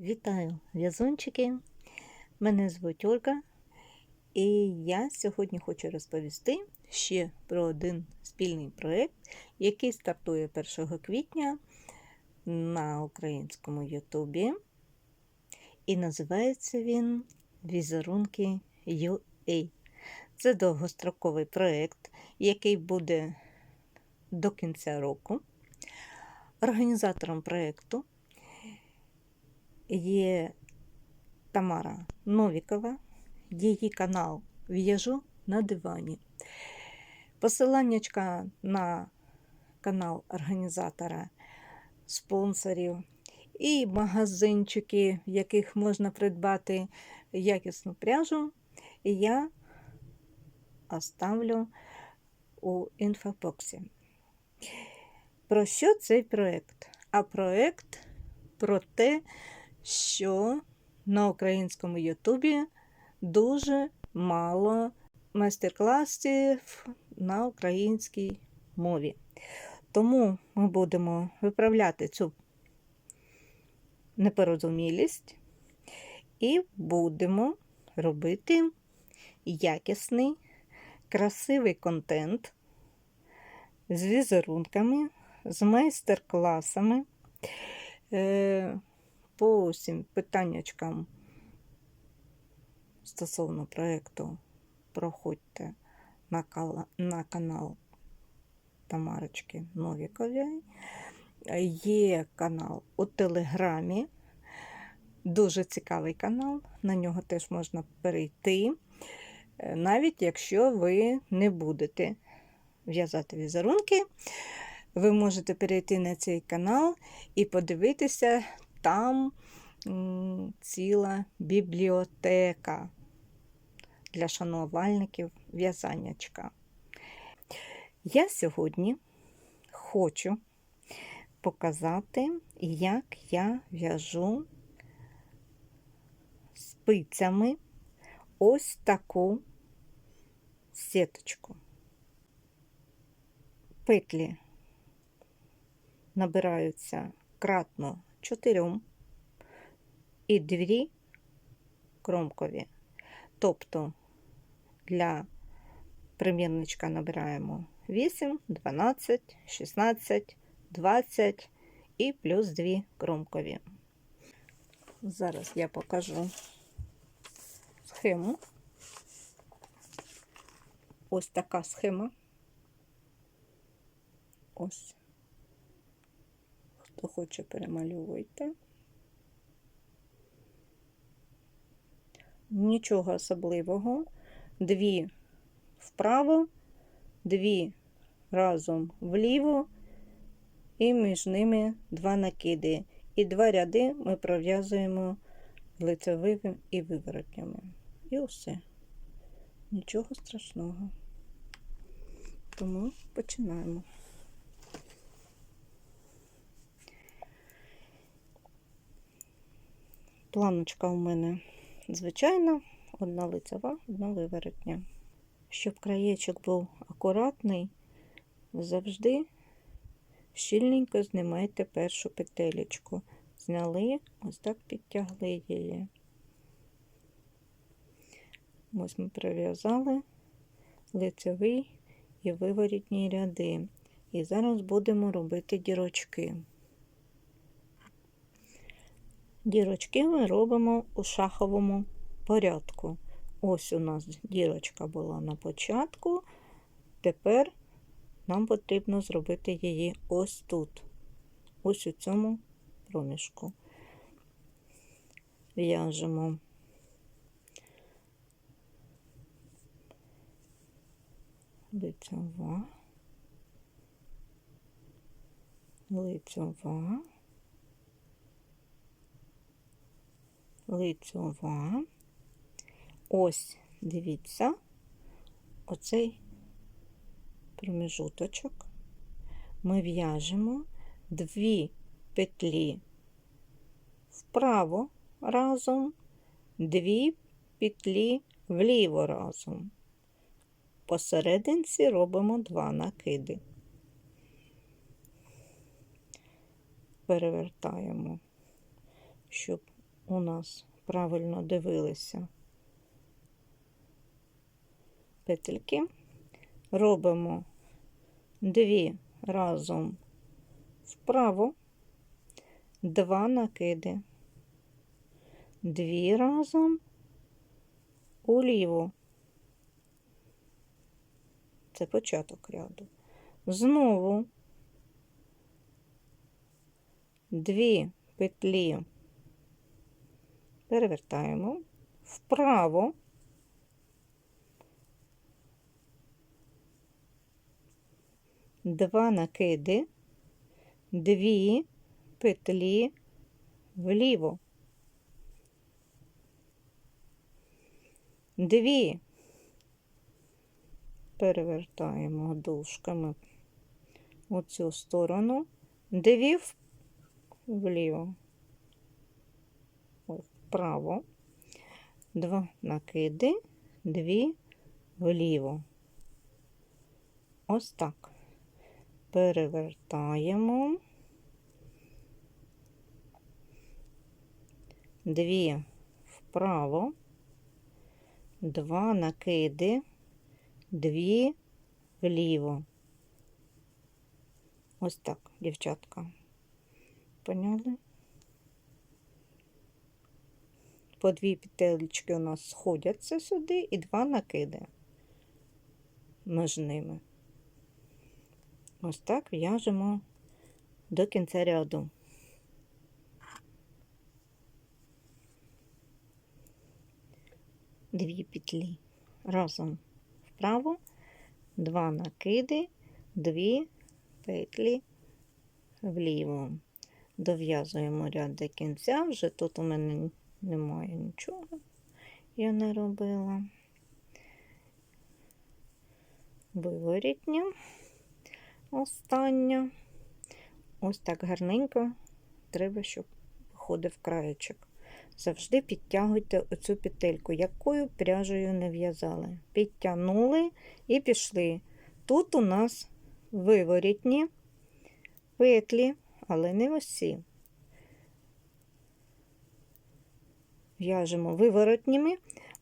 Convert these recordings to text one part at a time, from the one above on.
Вітаю в'язунчики! Мене звуть Ольга, і я сьогодні хочу розповісти ще про один спільний проєкт, який стартує 1 квітня на українському Ютубі. І називається він Візерунки UA. Це довгостроковий проєкт, який буде до кінця року. Організатором проєкту є Тамара Новікова, її канал В'яжу на дивані. Посиланнячка на канал організатора спонсорів і магазинчики, в яких можна придбати якісну пряжу, я оставлю у інфобоксі. Про що цей проєкт? А проєкт про те, що на українському Ютубі дуже мало майстер-класів на українській мові. Тому ми будемо виправляти цю непорозумілість і будемо робити якісний, красивий контент з візерунками, з майстер-класами. По усім питаннячкам стосовно проєкту проходьте на, кала, на канал Тамарочки Новікової. Є канал у Телеграмі. Дуже цікавий канал, на нього теж можна перейти, е, навіть якщо ви не будете в'язати візерунки, ви можете перейти на цей канал і подивитися там ціла бібліотека для шанувальників в'язаннячка. Я сьогодні хочу показати, як я в'яжу спицями ось таку сіточку. Петлі набираються кратно чотирьом і дві кромкові. Тобто для примірничка набираємо 8, 12, 16, 20 і плюс 2 кромкові. Зараз я покажу схему. Ось така схема. Ось. Хто хоче, перемальовуйте. Нічого особливого. Дві вправо, дві разом вліво, і між ними два накиди. І два ряди ми пров'язуємо лицевими і виворотнями. І все. Нічого страшного. Тому починаємо. Планочка у мене звичайна, одна лицева, одна виворотня. Щоб краєчок був акуратний, завжди щільненько знімайте першу петелечку. Зняли, ось так підтягли її. Ось ми прив'язали лицевий і виворітні ряди. І зараз будемо робити дірочки. Дірочки ми робимо у шаховому порядку. Ось у нас дірочка була на початку, тепер нам потрібно зробити її ось тут, ось у цьому проміжку. В'яжемо лицьова, лицьова. Лицьова. Ось, дивіться, оцей промежуточок ми в'яжемо дві петлі вправо разом, дві петлі вліво разом. Посерединці робимо два накиди. Перевертаємо, щоб у нас правильно дивилися петельки. Робимо дві разом вправо, два накиди, дві разом уліво. Це початок ряду. Знову дві петлі перевертаємо. Вправо, два накиди, дві петлі вліво. Дві. Перевертаємо дужками у цю сторону, дві вліво, вправо, два накиди, дві вліво. Ось так. Перевертаємо. Дві вправо, два накиди, дві вліво. Ось так, дівчатка. Поняли? По дві петелечки у нас сходяться сюди і два накиди між ними. Ось так в'яжемо до кінця ряду. Дві петлі разом вправо, два накиди, дві петлі вліво. Дов'язуємо ряд до кінця. Вже тут у мене немає нічого, я не робила. Виворітня остання. Ось так гарненько треба, щоб виходив краєчок. Завжди підтягуйте оцю петельку, якою пряжею не в'язали. Підтягнули і пішли. Тут у нас виворітні петлі, але не усі. В'яжемо виворотніми.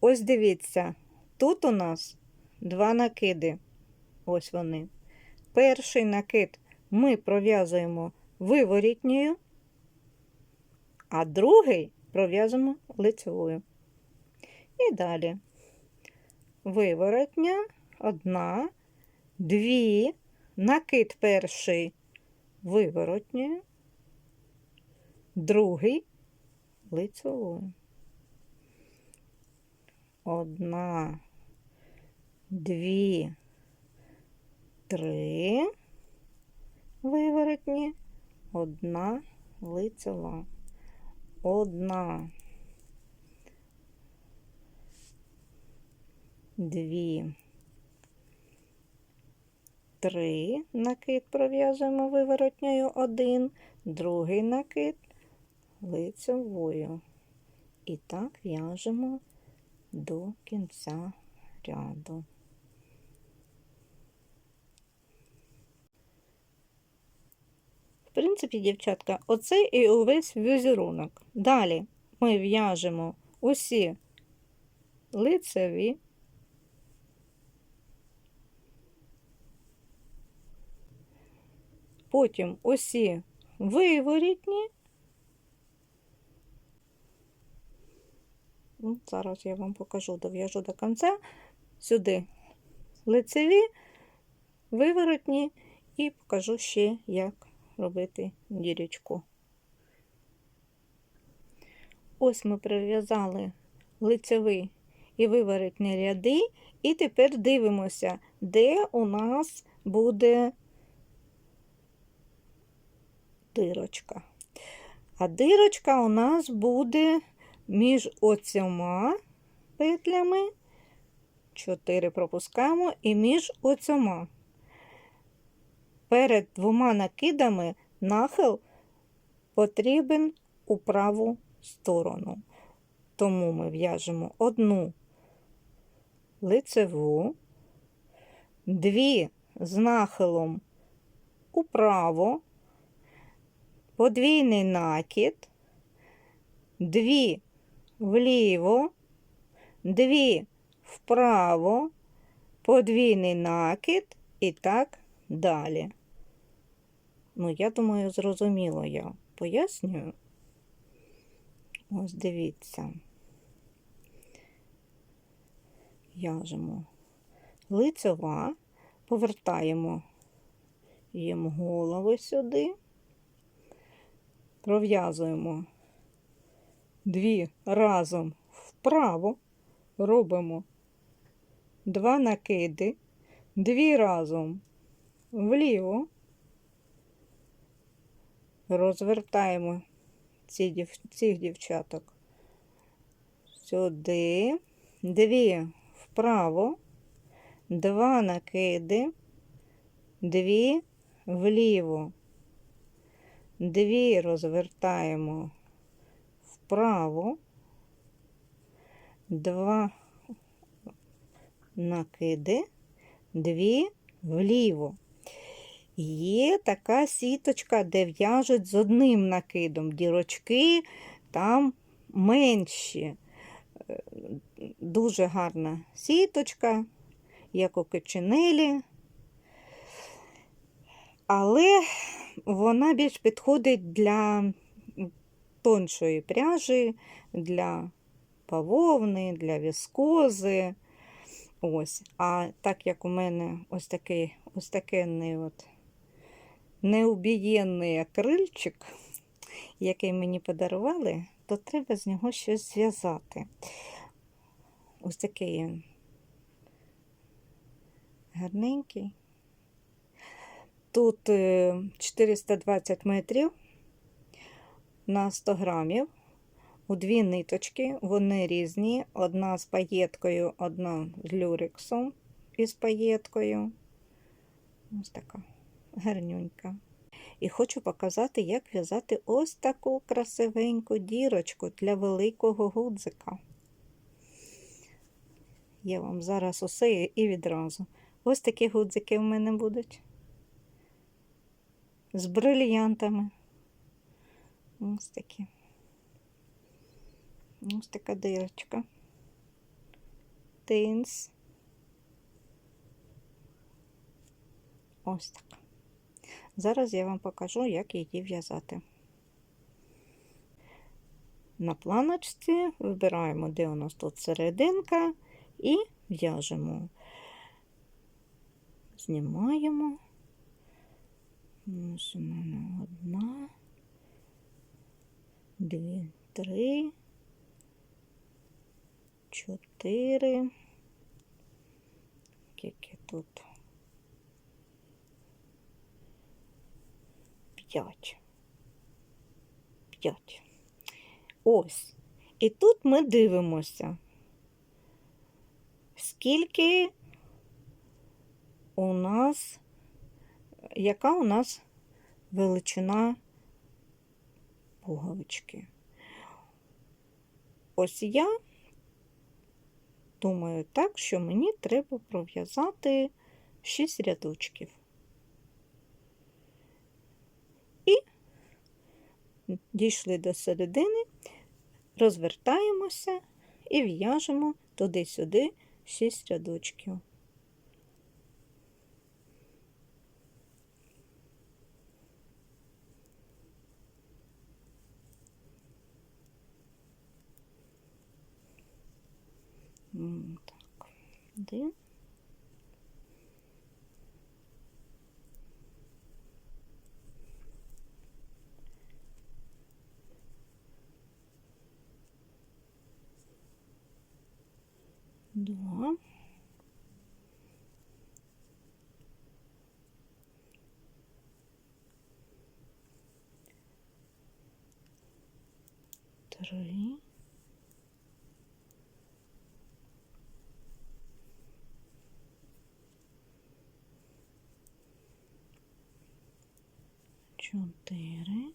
Ось дивіться, тут у нас два накиди. Ось вони. Перший накид ми пров'язуємо виворітньою, а другий пров'язуємо лицевою. І далі виворотня, одна, дві, накид перший виворотньою, другий лицевою. Одна, дві, три виворотні, одна лицева, одна, дві, три. Накид пров'язуємо виворотньою. Один, другий накид лицевою. І так в'яжемо до кінця ряду. В принципі, дівчатка, оце і увесь візерунок. Далі ми в'яжемо усі лицеві, потім усі виворітні. Ну, Зараз я вам покажу, дов'яжу до кінця. Сюди лицеві, виворотні і покажу ще, як робити дірочку. Ось ми прив'язали лицевий і виворотні ряди, і тепер дивимося, де у нас буде дирочка. А дирочка у нас буде між оцьома петлями, 4 пропускаємо, і між оцьома. Перед двома накидами нахил потрібен у праву сторону. Тому ми в'яжемо одну лицеву, дві з нахилом управо, подвійний накид, дві вліво, дві вправо, подвійний накид і так далі. Ну, я думаю, зрозуміло я пояснюю. Ось дивіться. В'яжемо лицева, повертаємо їм голови сюди, пров'язуємо дві разом вправо, робимо два накиди, дві разом вліво, розвертаємо дів, цих дівчаток. Сюди, дві вправо, два накиди, дві вліво, дві розвертаємо вправо, два накиди, дві вліво. Є така сіточка, де в'яжуть з одним накидом. Дірочки там менші. Е, Дуже гарна сіточка, як у киченелі. Але вона більш підходить для тоншої пряжі, для павовни, для віскози. Ось. А так як у мене ось такий ось такий от неубієнний акрильчик, який мені подарували, то треба з нього щось зв'язати. Ось такий гарненький. Тут 420 метрів на 100 грамів. У дві ниточки, вони різні. Одна з паєткою, одна з люрексом із паєткою. Ось така гарнюнька. І хочу показати, як в'язати ось таку красивеньку дірочку для великого гудзика. Я вам зараз усе і відразу. Ось такі гудзики в мене будуть. З брильянтами. Ось такі. Ось така дирочка. Тинс. Ось так. Зараз я вам покажу, як її в'язати. На планочці вибираємо, де у нас тут серединка, і в'яжемо. Знімаємо. Мене одна, дві, три, чотири. Скільки тут? П'ять. П'ять. Ось. І тут ми дивимося, скільки у нас, яка у нас величина пуговички. Ось я думаю так, що мені треба пров'язати 6 рядочків. І дійшли до середини, розвертаємося і в'яжемо туди-сюди 6 рядочків. Один. Два. Три. чотири.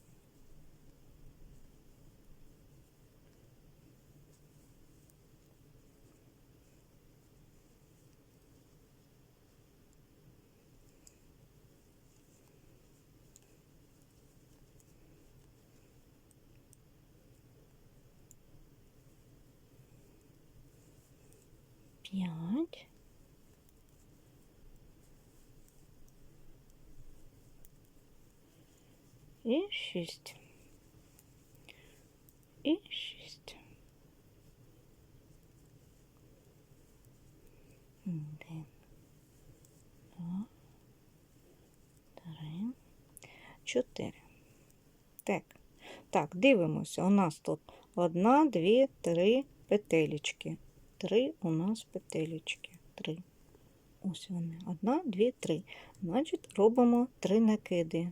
П'ять. І шість. І шість. Один. Два. Три. Чотири. Так. Так, дивимося. У нас тут одна, дві, три петелечки. Три у нас петелечки. Три. Ось вони. Одна, дві, три. Значить, робимо три накиди.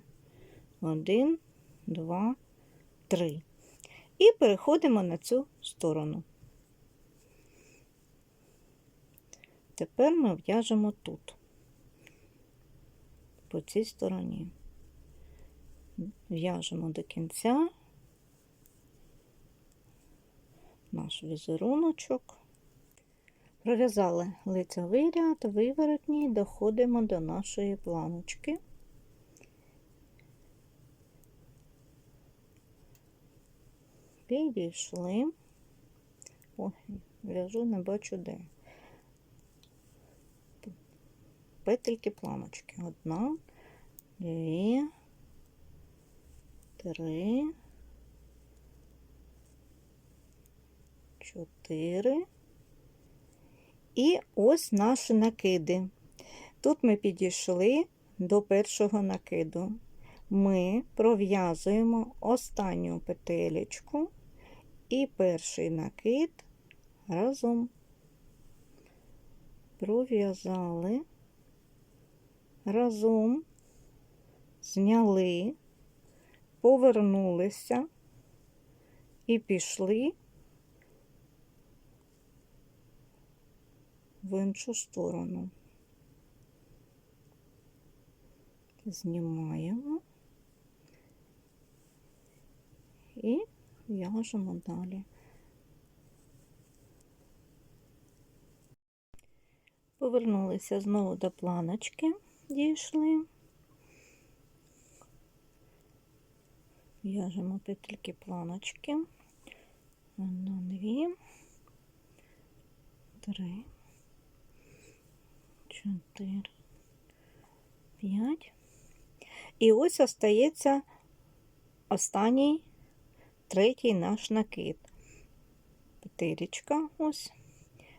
Один, два, три. І переходимо на цю сторону. Тепер ми в'яжемо тут, по цій стороні. В'яжемо до кінця наш візеруночок. Пров'язали лицевий ряд, виворотній, доходимо до нашої планочки. Підійшли. Ой, в'яжу, не бачу де. Петельки планочки. Одна, дві, три, чотири. І ось наші накиди. Тут ми підійшли до першого накиду. Ми пров'язуємо останню петелечку і перший накид. Разом. Пров'язали, разом. Зняли, повернулися. І пішли в іншу сторону. Знімаємо. І в'яжемо далі. Повернулися знову до планочки, дійшли. В'яжемо петельки планочки. Одна, дві, три, чотири, п'ять. І ось остається останній третій наш накид. Петелечка ось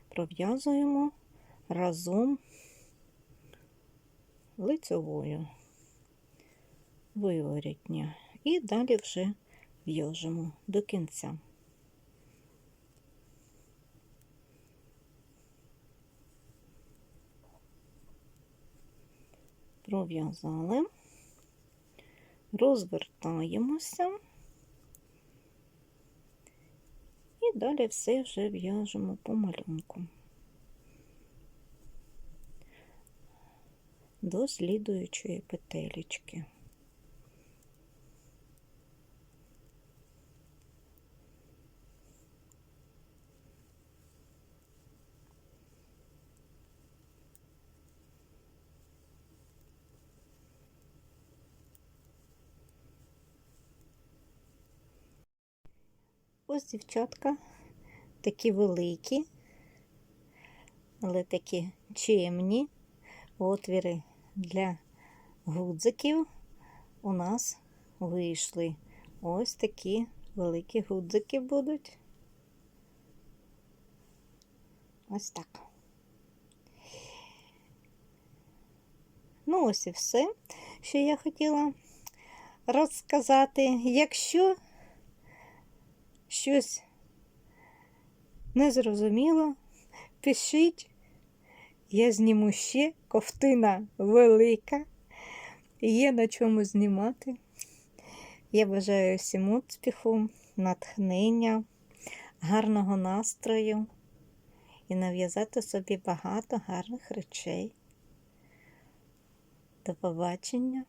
пров'язуємо разом лицевою виворітня. І далі вже в'яжемо до кінця. Пров'язали, розвертаємося і далі все вже в'яжемо по малюнку. До слідуючої петелечки. Ось дівчатка такі великі, але такі чемні отвіри для гудзиків у нас вийшли. Ось такі великі гудзики будуть. Ось так. Ну, ось і все, що я хотіла розказати. Якщо щось незрозуміло, пишіть, я зніму ще ковтина велика, є на чому знімати. Я бажаю всім успіху, натхнення, гарного настрою і нав'язати собі багато гарних речей. До побачення!